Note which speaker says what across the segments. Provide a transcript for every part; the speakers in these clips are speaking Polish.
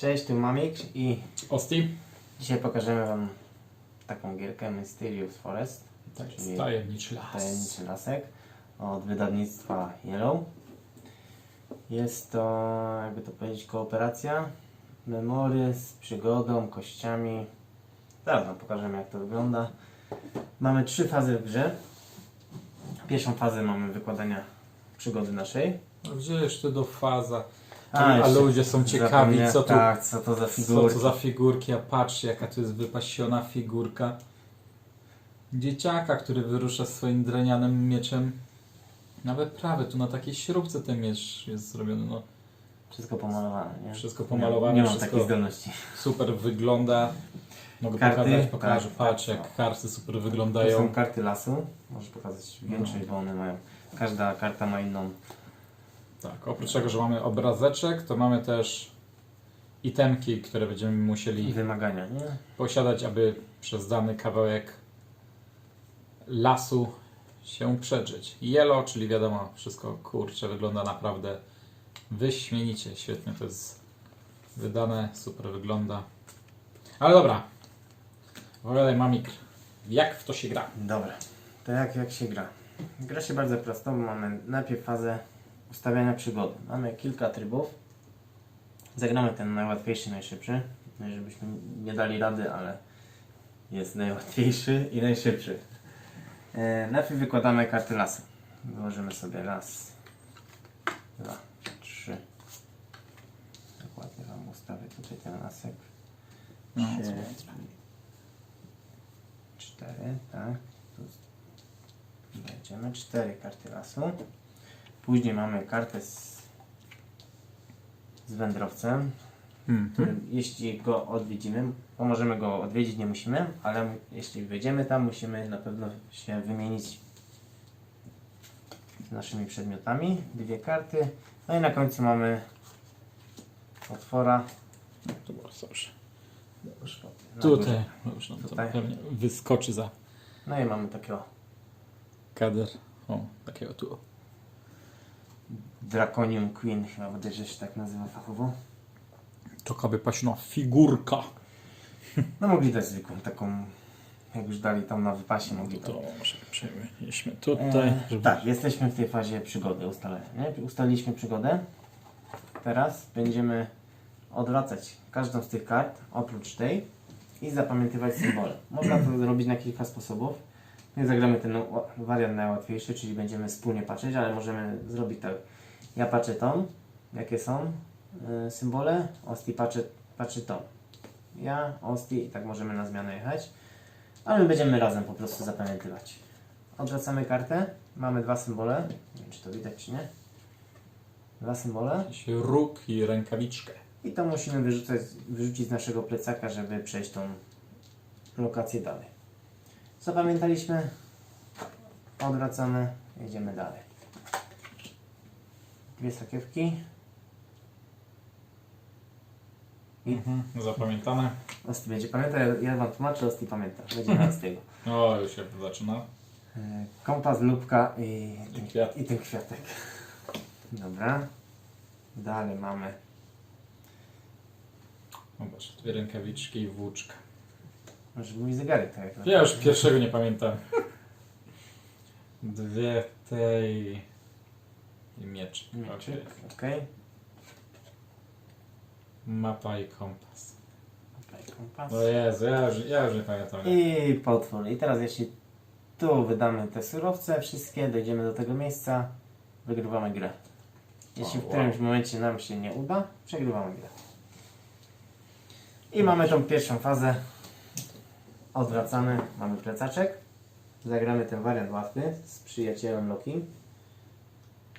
Speaker 1: Cześć, tu Mamik i
Speaker 2: Osti?
Speaker 1: dzisiaj pokażemy Wam taką gierkę Mysterious Forest,
Speaker 2: jest
Speaker 1: Czyli
Speaker 2: tajemniczy las.
Speaker 1: tajemniczy lasek od wydawnictwa Yellow. Jest to, jakby to powiedzieć, kooperacja, memory z przygodą, kościami. Zaraz Wam pokażemy jak to wygląda. Mamy trzy fazy w grze. Pierwszą fazę mamy wykładania przygody naszej.
Speaker 2: No Gdzie jeszcze do faza?
Speaker 1: A,
Speaker 2: A, ludzie są ciekawi, co tu,
Speaker 1: Tak, co to za
Speaker 2: co
Speaker 1: figurki.
Speaker 2: to za figurki. A patrzcie, jaka tu jest wypasiona figurka. Dzieciaka, który wyrusza swoim drenianym mieczem. Nawet prawie tu na takiej śrubce ten miecz jest zrobiony. No,
Speaker 1: Wszystko pomalowane, nie?
Speaker 2: Wszystko pomalowane,
Speaker 1: Nie, nie mam takiej zdolności.
Speaker 2: super wygląda. Mogę
Speaker 1: Karty?
Speaker 2: pokazać, pokażę.
Speaker 1: Tak,
Speaker 2: Patrz, jak
Speaker 1: no.
Speaker 2: karty super
Speaker 1: To
Speaker 2: wyglądają.
Speaker 1: są karty lasu. Możesz pokazać większość,
Speaker 2: No.
Speaker 1: bo one mają. Każda karta ma inną.
Speaker 2: Tak, oprócz tego, że mamy obrazeczek, to mamy też itemki, które będziemy musieli
Speaker 1: Wymagania, nie?
Speaker 2: posiadać, aby przez dany kawałek lasu się przedrzeć. Yellow, czyli wiadomo, wszystko kurcze wygląda naprawdę wyśmienicie, świetnie to jest wydane, super wygląda. Ale dobra, opowiadaj mamik, jak w to się gra?
Speaker 1: Dobra. To jak, jak się gra? Gra się bardzo prosto, bo mamy najpierw fazę ustawiania przygody. Mamy kilka trybów. Zagramy ten najłatwiejszy, najszybszy. No żebyśmy nie dali rady, ale jest najłatwiejszy i najszybszy. E, najpierw wykładamy karty lasu. Wyłożymy sobie raz, dwa, trzy. Dokładnie Wam ustawię tutaj ten lasek.
Speaker 2: No,
Speaker 1: Trzy, cztery, tak. Tu Będziemy cztery karty lasu. Później mamy kartę z, z wędrowcem,
Speaker 2: Mhm.
Speaker 1: który jeśli go odwiedzimy, bo możemy go odwiedzić, nie musimy, ale jeśli wejdziemy tam, musimy na pewno się wymienić z naszymi przedmiotami. Dwie karty. No i na końcu mamy otwora.
Speaker 2: To było dobrze. Tutaj, już nam to
Speaker 1: Tutaj.
Speaker 2: pewnie wyskoczy za
Speaker 1: No i mamy takiego
Speaker 2: kader. O, takiego tu.
Speaker 1: Draconium Queen, chyba bodajże się tak nazywa fachowo.
Speaker 2: Taka wypasiona figurka.
Speaker 1: No mogli dać zwykłą, taką, jak już dali tam na wypasie, mogli
Speaker 2: To
Speaker 1: dać.
Speaker 2: może przejmiliśmy tutaj.
Speaker 1: E,
Speaker 2: żeby-
Speaker 1: tak, jesteśmy w tej fazie przygody ustalenia. Ustaliliśmy przygodę. Teraz będziemy odwracać każdą z tych kart, oprócz tej, i zapamiętywać symbole. Można to zrobić na kilka sposobów. My zagramy ten wariant najłatwiejszy, czyli będziemy wspólnie patrzeć, ale możemy zrobić tak. Ja patrzę tą, jakie są y, symbole, Osti patrzy, patrzy tą. Ja, Osti i tak możemy na zmianę jechać. A my będziemy razem po prostu zapamiętywać. Odwracamy kartę. Mamy dwa symbole. Nie wiem, czy to widać, czy nie. Dwa symbole.
Speaker 2: Jakiś róg i rękawiczkę.
Speaker 1: I to musimy wyrzucać, wyrzucić z naszego plecaka, żeby przejść tą lokację dalej. Zapamiętaliśmy. Odwracamy. Jedziemy dalej. Dwie sakiewki. I
Speaker 2: Mhm. Zapamiętane.
Speaker 1: Osti będzie pamiętał. Ja, ja Wam tłumaczę, Osti pamięta. Będzie na z tego.
Speaker 2: O, już się zaczyna.
Speaker 1: E, Kompas, lubka i ten,
Speaker 2: kwiat.
Speaker 1: i ten kwiatek. Dobra. Dalej mamy.
Speaker 2: Zobacz, dwie rękawiczki i włóczka.
Speaker 1: Może mój zegarek tak jak
Speaker 2: Ja już pierwszego nie pamiętam. Dwie tej i miecz.
Speaker 1: Mieczyk.
Speaker 2: Okej.
Speaker 1: Ok.
Speaker 2: Mapa i kompas.
Speaker 1: Okay, kompas.
Speaker 2: O Jezu, ja już, ja już nie pamiętam.
Speaker 1: I potwór. I teraz jeśli tu wydamy te surowce wszystkie, dojdziemy do tego miejsca, wygrywamy grę. Jeśli
Speaker 2: O,
Speaker 1: w
Speaker 2: wow.
Speaker 1: którymś momencie nam się nie uda, przegrywamy grę. I mamy tą pierwszą fazę. Odwracamy, mamy plecaczek. Zagramy ten wariant łatwy z przyjacielem Loki.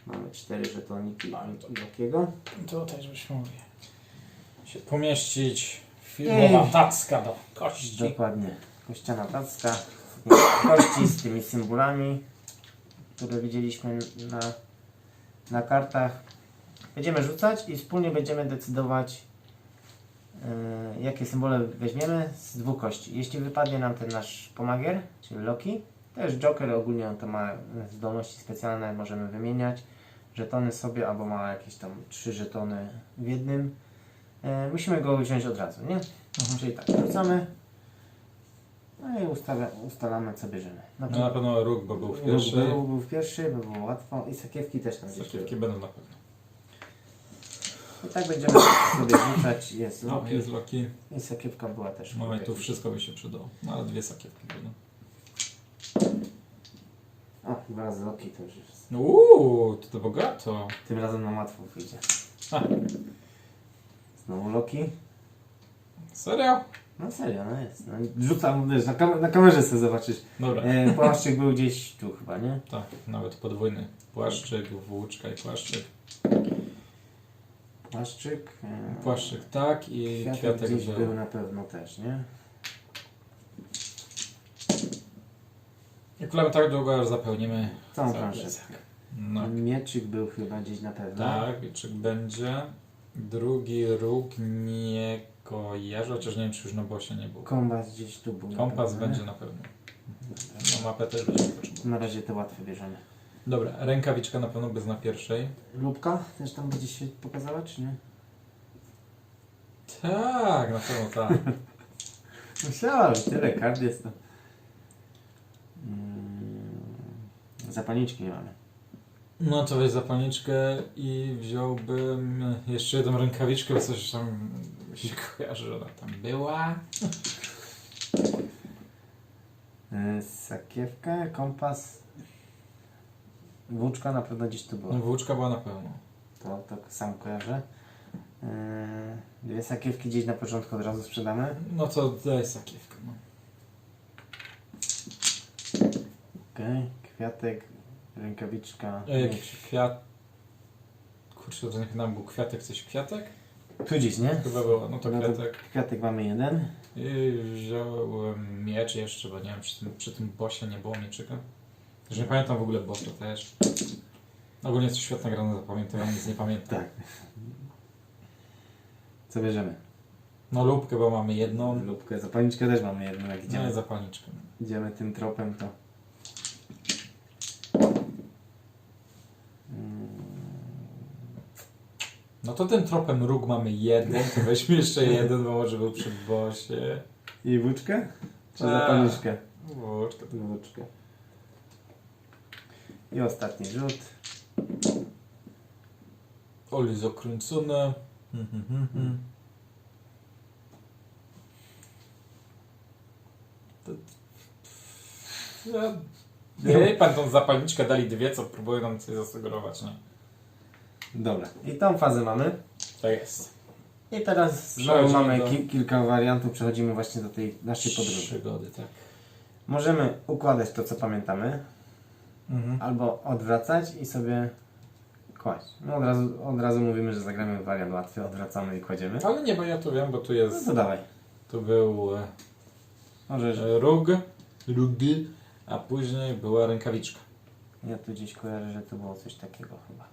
Speaker 1: Mamy cztery żetoniki Lokiego.
Speaker 2: Tutaj, żebyśmy mogli się pomieścić. Filmowa
Speaker 1: Ej.
Speaker 2: tacka do kości.
Speaker 1: Dokładnie. Kościana tacka. Kości z tymi symbolami, które widzieliśmy na, na kartach. Będziemy rzucać i wspólnie będziemy decydować, yy, jakie symbole weźmiemy z dwóch kości. Jeśli wypadnie nam ten nasz pomagier, czyli Loki, to jest Joker, ogólnie on to ma zdolności specjalne, możemy wymieniać żetony sobie, albo ma jakieś tam trzy żetony w jednym. E, musimy go wziąć od razu, nie?
Speaker 2: Mhm.
Speaker 1: Czyli tak, wrzucamy. No i ustawia, ustalamy co bierzemy. Na
Speaker 2: No na pewno róg, bo był w pierwszej.
Speaker 1: Był, był w pierwszy, by było łatwo. I sakiewki też tam gdzieś
Speaker 2: Sakiewki będą na pewno.
Speaker 1: I tak będziemy sobie wrzucać. Jest
Speaker 2: No,
Speaker 1: Loki.
Speaker 2: jest Loki.
Speaker 1: I sakiewka była też.
Speaker 2: Mamy tu wszystko by się przydało. No ale dwie sakiewki będą.
Speaker 1: O, dwa razy Loki to już jest.
Speaker 2: Uuu, to, to bogato.
Speaker 1: Tym razem nam łatwo wyjdzie.
Speaker 2: A.
Speaker 1: Znowu Loki.
Speaker 2: Serio?
Speaker 1: No serio, no jest. No, rzucam, wiesz, na, kam na kamerze sobie zobaczysz.
Speaker 2: Dobra.
Speaker 1: E, płaszczyk był gdzieś tu chyba, nie?
Speaker 2: Tak, nawet podwójny. Płaszczyk, włóczka i płaszczyk.
Speaker 1: Płaszczyk. E,
Speaker 2: Płaszczyk tak i
Speaker 1: Kwiatek,
Speaker 2: kwiatek
Speaker 1: gdzieś
Speaker 2: był.
Speaker 1: był na pewno też, nie?
Speaker 2: I kulemy tak długo, aż zapełnimy
Speaker 1: Całą planszę.
Speaker 2: plecak. No.
Speaker 1: Mieczyk był chyba gdzieś na pewno.
Speaker 2: Tak, wieczyk będzie. Drugi róg nie kojarzę, chociaż nie wiem, czy już na bosie nie był.
Speaker 1: Kompas gdzieś tu był. na
Speaker 2: Kompas
Speaker 1: pewno, nie?
Speaker 2: będzie na pewno. No mapę też potrzebować.
Speaker 1: Na razie te łatwe bierzemy.
Speaker 2: Dobra, rękawiczka na pewno bez na pierwszej.
Speaker 1: Lubka też tam będzie się pokazała, czy nie?
Speaker 2: Tak, na pewno tak.
Speaker 1: Musiała, tyle kart jest to. Mm, zapalniczki nie mamy.
Speaker 2: No to weź zapalniczkę i wziąłbym jeszcze jedną rękawiczkę, bo coś tam się kojarzy, że ona tam była.
Speaker 1: E, Sakiewkę, kompas. Włóczka na pewno gdzieś tu była.
Speaker 2: No, włóczka była na pewno.
Speaker 1: To, to sam kojarzę. E, Dwie sakiewki gdzieś na początku od razu sprzedamy.
Speaker 2: No to daj sakiewkę. No.
Speaker 1: Okej, kwiatek, rękawiczka.
Speaker 2: E,
Speaker 1: miecz.
Speaker 2: kwiat... Kurczę, to nie nam był kwiatek, coś kwiatek?
Speaker 1: Tu gdzieś, nie?
Speaker 2: Chyba było, no to
Speaker 1: No to
Speaker 2: kwiatek.
Speaker 1: kwiatek mamy jeden.
Speaker 2: I wziąłem miecz jeszcze, bo nie wiem, przy tym, przy tym bossie nie było mieczyka. Już nie pamiętam w ogóle bossa też. Ogólnie jest to świetna gra na zapamiętywanie, nic nie pamiętam.
Speaker 1: Tak. Co bierzemy?
Speaker 2: No lubkę, bo mamy jedną.
Speaker 1: Lubkę, zapalniczkę też mamy jedną, jak
Speaker 2: No
Speaker 1: idziemy.
Speaker 2: i zapalniczkę.
Speaker 1: Idziemy tym tropem, to...
Speaker 2: No to tym tropem róg mamy jeden, to weźmy jeszcze jeden, bo może był przy bosie.
Speaker 1: I włóczkę? Czy
Speaker 2: A.
Speaker 1: zapalniczkę?
Speaker 2: Włóczka.
Speaker 1: Włóczkę. I ostatni rzut.
Speaker 2: Oli zakręcone. Mhm, mhm, mhm. To- Ja... Nie, pan tą zapalniczkę dali dwie, co próbują nam coś zasugerować, nie?
Speaker 1: Dobra. I tą fazę mamy.
Speaker 2: Tak jest.
Speaker 1: I teraz znowu
Speaker 2: Przechodzimy
Speaker 1: mamy
Speaker 2: do-
Speaker 1: ki kilka wariantów. Przechodzimy właśnie do tej naszej podróży.
Speaker 2: Przygody, tak.
Speaker 1: Możemy układać to, co pamiętamy.
Speaker 2: Mhm.
Speaker 1: Albo odwracać i sobie kłaść. No od razu, od razu mówimy, że zagramy wariant łatwy, odwracamy i kładziemy.
Speaker 2: Ale nie, bo ja tu wiem, bo tu
Speaker 1: No
Speaker 2: jest...
Speaker 1: to dawaj.
Speaker 2: Tu był e,
Speaker 1: Możesz.
Speaker 2: e, róg, róg, a później była rękawiczka.
Speaker 1: Ja tu gdzieś kojarzę, że to było coś takiego chyba.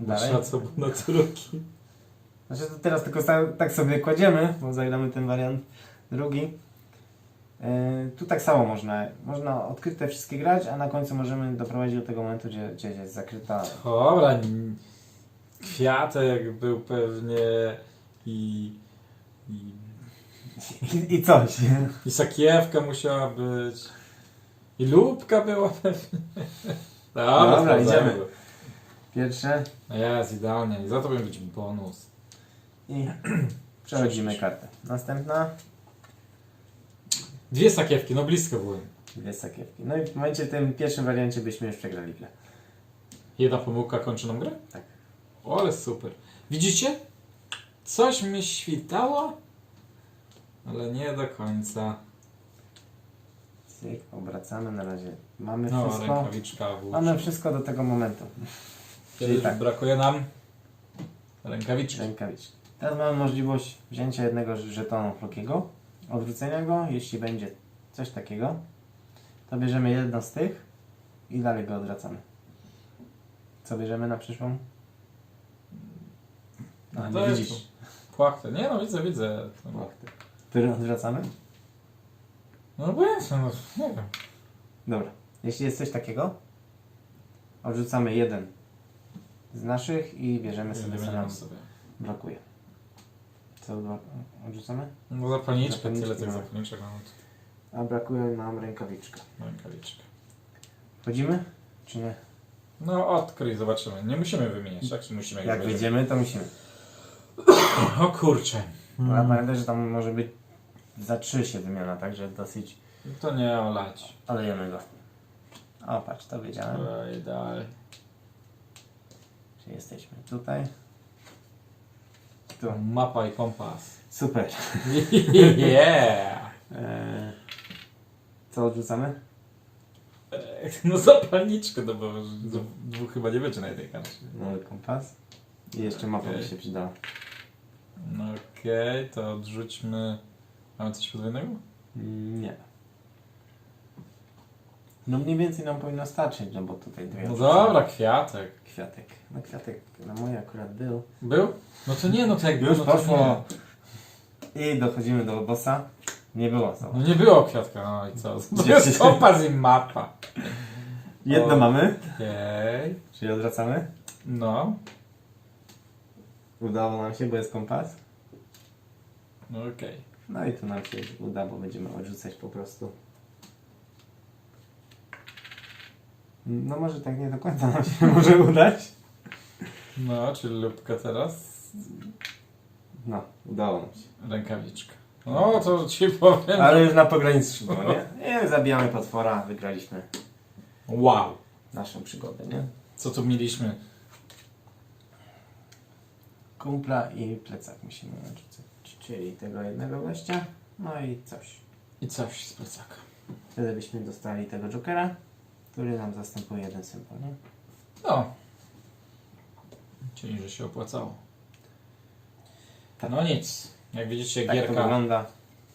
Speaker 1: Dalej.
Speaker 2: Nasza co na drugi.
Speaker 1: Znaczy to teraz tylko tak sobie kładziemy, bo zagramy ten wariant drugi. Yy, tu tak samo można, można odkryte wszystkie grać, a na końcu możemy doprowadzić do tego momentu, gdzie, gdzie jest zakryta.
Speaker 2: Dobra, kwiatek był pewnie i, i,
Speaker 1: I, i coś. nie?
Speaker 2: i sakiewka musiała być i lubka była pewnie. Dobra,
Speaker 1: Dobra, idziemy. Pierwsze
Speaker 2: No jest, idealnie. I za to powinien być bonus.
Speaker 1: i przechodzimy kartę. Następna,
Speaker 2: Dwie sakiewki, no blisko byłem.
Speaker 1: dwie sakiewki. No i w momencie w tym pierwszym wariancie byśmy już przegrali grę.
Speaker 2: Jedna pomyłka kończy nam grę?
Speaker 1: Tak.
Speaker 2: O, ale super. Widzicie? Coś mi świtało, ale nie do końca.
Speaker 1: Cyk, obracamy na razie. Mamy
Speaker 2: No,
Speaker 1: wszystko.
Speaker 2: rękawiczka włóczka.
Speaker 1: Mamy wszystko do tego momentu. Czyli tak.
Speaker 2: brakuje nam rękawiczki.
Speaker 1: Rękawiczki. Teraz mamy możliwość wzięcia jednego żetonu Flokiego, odwrócenia go, jeśli będzie coś takiego, to bierzemy jedno z tych i dalej go odwracamy. Co bierzemy na przyszłą? A,
Speaker 2: No
Speaker 1: nie
Speaker 2: to jest
Speaker 1: widzisz.
Speaker 2: Płachtę. Nie no, widzę, widzę. No,
Speaker 1: Który odwracamy?
Speaker 2: no bo jest, no, nie wiem.
Speaker 1: Dobra. Jeśli jest coś takiego, odrzucamy jeden z naszych i bierzemy sobie co nam
Speaker 2: sobie.
Speaker 1: Brakuje. Co odrzucamy?
Speaker 2: No zapalniczkę, tyle tych
Speaker 1: mamy.
Speaker 2: zapalniczek mam.
Speaker 1: A brakuje nam rękawiczka.
Speaker 2: Rękawiczkę.
Speaker 1: Wchodzimy? Czy nie?
Speaker 2: No odkryj, zobaczymy. Nie musimy wymieniać, tak? Czy musimy?
Speaker 1: Jak
Speaker 2: będziemy?
Speaker 1: wyjdziemy, to musimy.
Speaker 2: O kurczę.
Speaker 1: Ale pamiętaj, że tam może być za trzy się wymiana, także dosyć
Speaker 2: To nie olać.
Speaker 1: olejemy go. O, patrz, to wiedziałem.
Speaker 2: Dalej, dalej.
Speaker 1: Jesteśmy tutaj? Tu.
Speaker 2: Mapa i kompas.
Speaker 1: Super.
Speaker 2: Yeah!
Speaker 1: Eee, co odrzucamy?
Speaker 2: No zapalniczkę, no bo dwóch chyba nie będzie na jednej karcie.
Speaker 1: Nowy kompas. I jeszcze mapa
Speaker 2: Okej.
Speaker 1: się przydała.
Speaker 2: No okej, to odrzućmy... Mamy coś podwójnego?
Speaker 1: Nie. No mniej więcej nam powinno starczyć, no bo tutaj dwie
Speaker 2: No dobra, kwiatek.
Speaker 1: Kwiatek. No kwiatek na moje akurat był.
Speaker 2: Był? No to nie, no to jak
Speaker 1: Już
Speaker 2: było, no to
Speaker 1: poszło. I dochodzimy do bossa. Nie było
Speaker 2: No
Speaker 1: zobacz.
Speaker 2: nie było kwiatka, no i co? To
Speaker 1: Gdzie
Speaker 2: jest
Speaker 1: się-
Speaker 2: kompas i mapa.
Speaker 1: Jedno
Speaker 2: O.
Speaker 1: mamy,
Speaker 2: Okej.
Speaker 1: czyli odwracamy.
Speaker 2: No.
Speaker 1: Udało nam się, bo jest kompas.
Speaker 2: No okej.
Speaker 1: No i tu nam się uda, bo będziemy odrzucać po prostu. No może tak nie do końca nam się może udać.
Speaker 2: No, czyli lubka teraz.
Speaker 1: No, udało nam się.
Speaker 2: Rękawiczka. No to ci powiem.
Speaker 1: Ale już na pograniczu było, nie? Nie, zabijamy potwora, wygraliśmy
Speaker 2: Wow.
Speaker 1: naszą przygodę, nie?
Speaker 2: Co tu mieliśmy?
Speaker 1: Kumpla i plecak musimy odrzucać. Czyli tego jednego gościa, no i coś.
Speaker 2: I coś z plecaka.
Speaker 1: Wtedy byśmy dostali tego Jokera, który nam zastępuje jeden symbol, nie?
Speaker 2: No. Czyli, że się opłacało.
Speaker 1: Tak.
Speaker 2: No nic. Jak widzicie,
Speaker 1: Tak to
Speaker 2: gierka
Speaker 1: wygląda.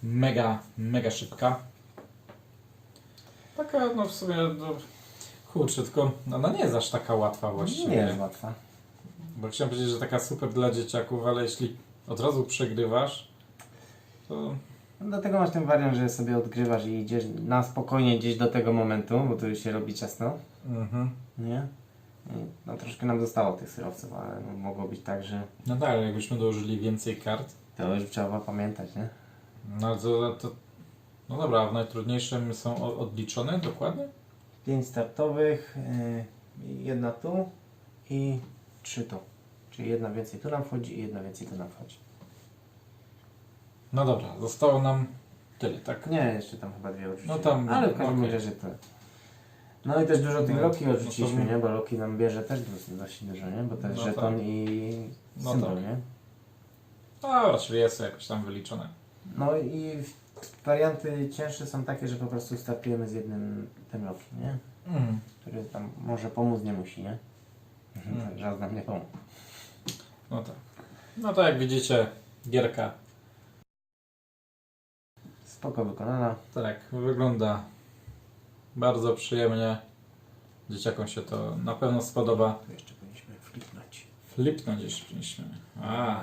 Speaker 2: mega, mega szybka. Taka, no w sumie, no, kurczę, tylko ona nie jest aż taka łatwa właściwie.
Speaker 1: Nie jest łatwa.
Speaker 2: Bo chciałem powiedzieć, że taka super dla dzieciaków, ale jeśli od razu przegrywasz, to
Speaker 1: No Dlatego masz ten wariant, że sobie odgrywasz i idziesz na spokojnie gdzieś do tego momentu, bo tu już się robi ciasno,
Speaker 2: mhm.
Speaker 1: nie? No troszkę nam zostało tych surowców, ale no, mogło być tak, że
Speaker 2: no tak, ale jakbyśmy dołożyli więcej kart,
Speaker 1: to już trzeba pamiętać, nie?
Speaker 2: no to, to no dobra, a w najtrudniejszym są odliczone dokładnie?
Speaker 1: Pięć startowych, yy, jedna tu i trzy tu. Czyli jedna więcej tu nam wchodzi i jedna więcej tu nam wchodzi.
Speaker 2: No dobra, zostało nam tyle, tak?
Speaker 1: Nie, jeszcze tam chyba dwie odrzucimy.
Speaker 2: No tam-
Speaker 1: Ale w każdym
Speaker 2: okej.
Speaker 1: razie to. No i też dużo tych
Speaker 2: No,
Speaker 1: Loki
Speaker 2: no
Speaker 1: odrzuciliśmy, nie? Bo Loki nam bierze też dosyć dużo, nie? Bo jest
Speaker 2: No
Speaker 1: żeton
Speaker 2: tak.
Speaker 1: i
Speaker 2: No
Speaker 1: symbol,
Speaker 2: tak.
Speaker 1: nie?
Speaker 2: Dobra, czyli jest jakoś tam wyliczone.
Speaker 1: No i warianty cięższe są takie, że po prostu startujemy z jednym tym Loki, nie?
Speaker 2: Mm.
Speaker 1: Który tam może pomóc, nie musi, nie?
Speaker 2: Mm.
Speaker 1: Tak, Raz nam nie pomógł.
Speaker 2: No tak. No to jak widzicie, gierka
Speaker 1: Spoko wykonana.
Speaker 2: tak wygląda bardzo przyjemnie. Dzieciakom się to na pewno spodoba.
Speaker 1: Jeszcze powinniśmy flipnąć.
Speaker 2: Flipnąć jeszcze powinniśmy. A,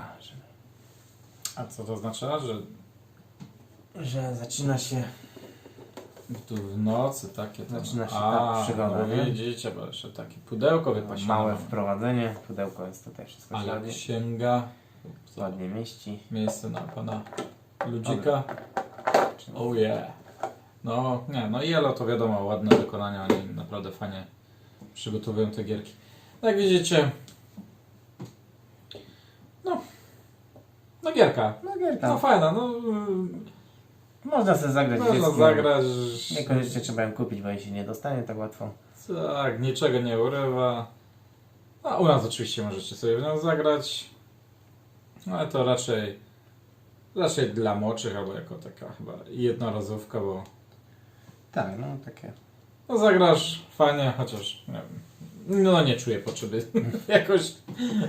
Speaker 2: a co to oznacza? Że
Speaker 1: że zaczyna się
Speaker 2: tu w nocy takie tam.
Speaker 1: Zaczyna się
Speaker 2: A,
Speaker 1: ta przygoda,
Speaker 2: no
Speaker 1: nie?
Speaker 2: widzicie, bo jeszcze takie pudełko wypasione.
Speaker 1: małe wprowadzenie. Pudełko jest tutaj wszystko
Speaker 2: Ale księga.
Speaker 1: Ładnie mieści.
Speaker 2: Miejsce na pana ludzika.
Speaker 1: Czyli
Speaker 2: Oh yeah. No, nie, no i Elo to wiadomo, ładne wykonania, oni naprawdę fajnie przygotowują te gierki. Jak widzicie, no, no gierka,
Speaker 1: No gierka.
Speaker 2: no fajna, no,
Speaker 1: Można sobie zagrać
Speaker 2: można
Speaker 1: dzieckiem.
Speaker 2: zagrać,
Speaker 1: Niekoniecznie trzeba ją kupić, bo jej się nie dostanie tak łatwo.
Speaker 2: tak, niczego nie urywa. No, u nas oczywiście możecie sobie w nią zagrać, no ale to raczej, raczej dla młodszych, albo jako taka chyba jednorazówka, bo
Speaker 1: Tak, no takie.
Speaker 2: No zagrasz fajnie, chociaż nie wiem. No nie czuję potrzeby jakoś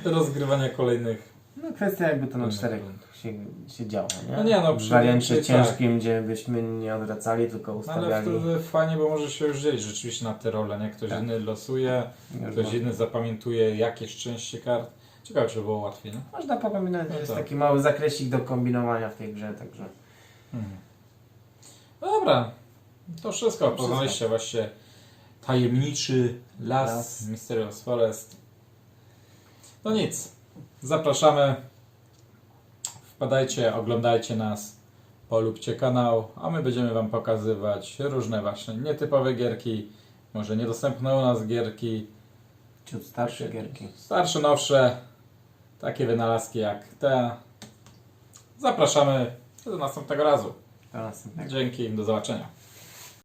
Speaker 2: rozgrywania kolejnych.
Speaker 1: No kwestia jakby to na czterech się, się działo, nie?
Speaker 2: No nie, no,
Speaker 1: W
Speaker 2: przy-
Speaker 1: wariancie
Speaker 2: przy-
Speaker 1: ciężkim, gdzie byśmy nie odwracali, tylko
Speaker 2: No, ale
Speaker 1: ustawiali.
Speaker 2: wtedy fajnie, bo może się już dzielić rzeczywiście na te role, nie? Ktoś
Speaker 1: Tak.
Speaker 2: inny losuje,
Speaker 1: Już
Speaker 2: ktoś inny zapamiętuje jakieś części kart. Ciekawe, czy było łatwiej, nie?
Speaker 1: Można pokombinować,
Speaker 2: No
Speaker 1: jest
Speaker 2: tak.
Speaker 1: taki mały zakresik do kombinowania w tej grze, także
Speaker 2: Mhm. No dobra, to wszystko.
Speaker 1: wszystko.
Speaker 2: Poznaliście właśnie tajemniczy las,
Speaker 1: Las.
Speaker 2: Mysterious Forest. No nic, zapraszamy Wpadajcie, oglądajcie nas, polubcie kanał, a my będziemy Wam pokazywać różne właśnie nietypowe gierki, może niedostępne u nas gierki,
Speaker 1: Ciut starsze gierki.
Speaker 2: starsze, nowsze, takie wynalazki jak te. Zapraszamy do następnego razu.
Speaker 1: Do następnego.
Speaker 2: Dzięki, do zobaczenia.